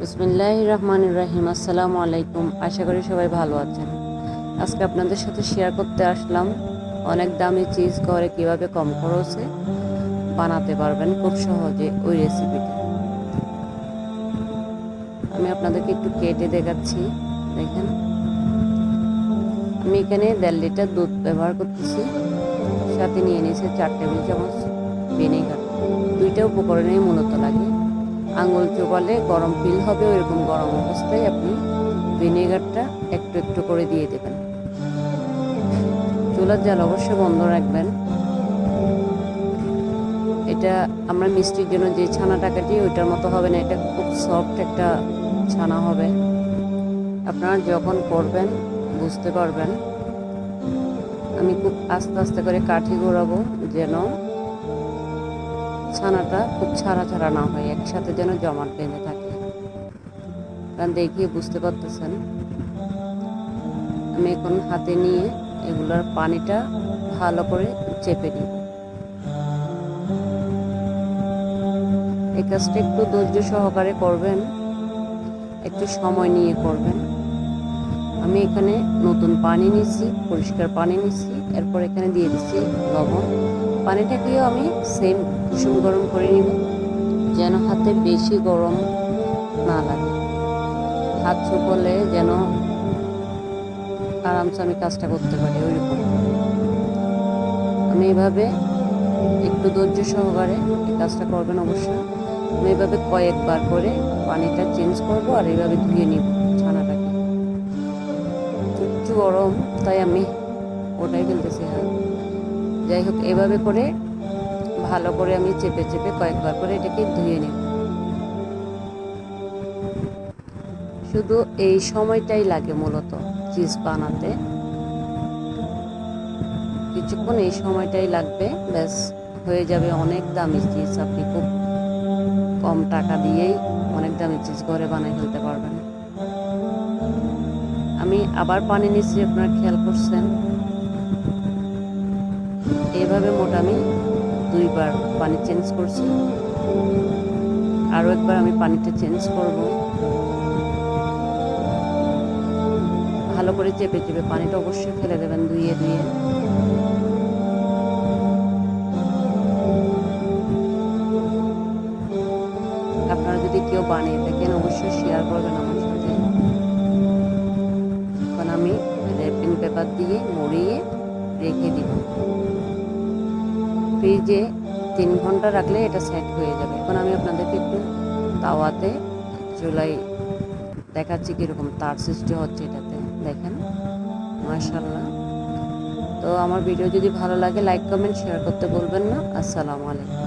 বিসমিল্লাহ রহমান রাহিম আসসালামু আলাইকুম আশা করি সবাই ভালো আছেন। আজকে আপনাদের সাথে শেয়ার করতে আসলাম অনেক দামি চিজ ঘরে কীভাবে কম খরচে বানাতে পারবেন খুব সহজে ওই রেসিপিটা আমি আপনাদেরকে একটু কেটে দেখাচ্ছি, দেখেন। আমি এখানে দেড় লিটার দুধ ব্যবহার করতেছি। সাথে নিয়ে নিয়েছি চার টেবিল চামচ ভিনেগার। দুইটা উপকরণেই মূলত লাগে। আঙুল চোবালে গরম ফিল হবে, ওইরকম গরম অবস্থায় আপনি ভিনেগারটা একটু একটু করে দিয়ে দেবেন। চুলার জাল অবশ্যই বন্ধ রাখবেন। এটা আমরা মিষ্টির জন্য যে ছানাটা কাটি, ওইটার মতো হবে না, এটা খুব সফট একটা ছানা হবে। আপনারা যখন করবেন, বুঝতে পারবেন। আমি খুব আস্তে আস্তে করে কাঠি ঘোরাবো যেন ছানাটা খুব ছাড়া ছাড়া না হয়, একসাথে যেন জমাট বেঁধে থাকে। কারণ দেখিয়ে বুঝতে পারতেছেন, আমি এখন হাতে নিয়ে এগুলোর পানিটা ভালো করে চেপে নিব এই কাজটা একটু ধৈর্য সহকারে করবেন, একটু সময় নিয়ে করবেন। আমি এখানে নতুন পানি নিচ্ছি পরিষ্কার পানি নিচ্ছি এরপর এখানে দিয়ে দিচ্ছি লবণ। পানিটাকেও আমি সেম কুসুম গরম করে নিব, যেন হাতে বেশি গরম না লাগে। হাত শুকলে যেন আরামসে আমি কাজটা করতে পারি ওইরকম। আমি এভাবে একটু ধৈর্য সহকারে এই কাজটা করবেন অবশ্যই আমি এভাবে কয়েকবার করে পানিটা চেঞ্জ করব আর এইভাবে ধুয়ে নিব ছানাটাকে। একটু গরম, তাই আমি ওটাই ফেলতেছি হ্যাঁ। যাই হোক, এভাবে করে ভালো করে আমি চেপে চেপে কয়েকবার করে এটাকে ধুয়ে নিব। শুধু এই সময়টাই লাগে মূলত চিজ বানাতে। কিছুক্ষণ এই সময়টাই লাগবে, ব্যাস, হয়ে যাবে অনেক দামি চিজ। আপনি খুব কম টাকা দিয়েই অনেক দামি চিজ ঘরে বানিয়ে ফেলতে পারবেন। আমি আবার পানি নিচ্ছি, আপনারা খেয়াল করছেন। এইভাবে মোট আমি দুইবার পানি চেঞ্জ করছি। আরও একবার আমি পানিটা চেঞ্জ করব। ভালো করে চেপে চেপে পানিটা অবশ্যই ফেলে দেবেন ধুয়ে ধুয়ে। আপনারা যদি কেউ বানিয়ে থাকেন, অবশ্যই শেয়ার করবেন আমার সাথে। এখন আমি র্যাপিং পেপার দিয়ে মুড়িয়ে রেখে দিব। ফ্রিজে তিন ঘণ্টা রাখলে এটা সেট হয়ে যাবে। এখন আমি আপনাদেরকে একটু তাওয়াতে চুলাই দেখাচ্ছি কীরকম তার সৃষ্টি হচ্ছে এটাতে। দেখেন মাশাল্লাহ তো আমার ভিডিও যদি ভালো লাগে লাইক কমেন্ট শেয়ার করতে বলবেন না। আসসালামু আলাইকুম।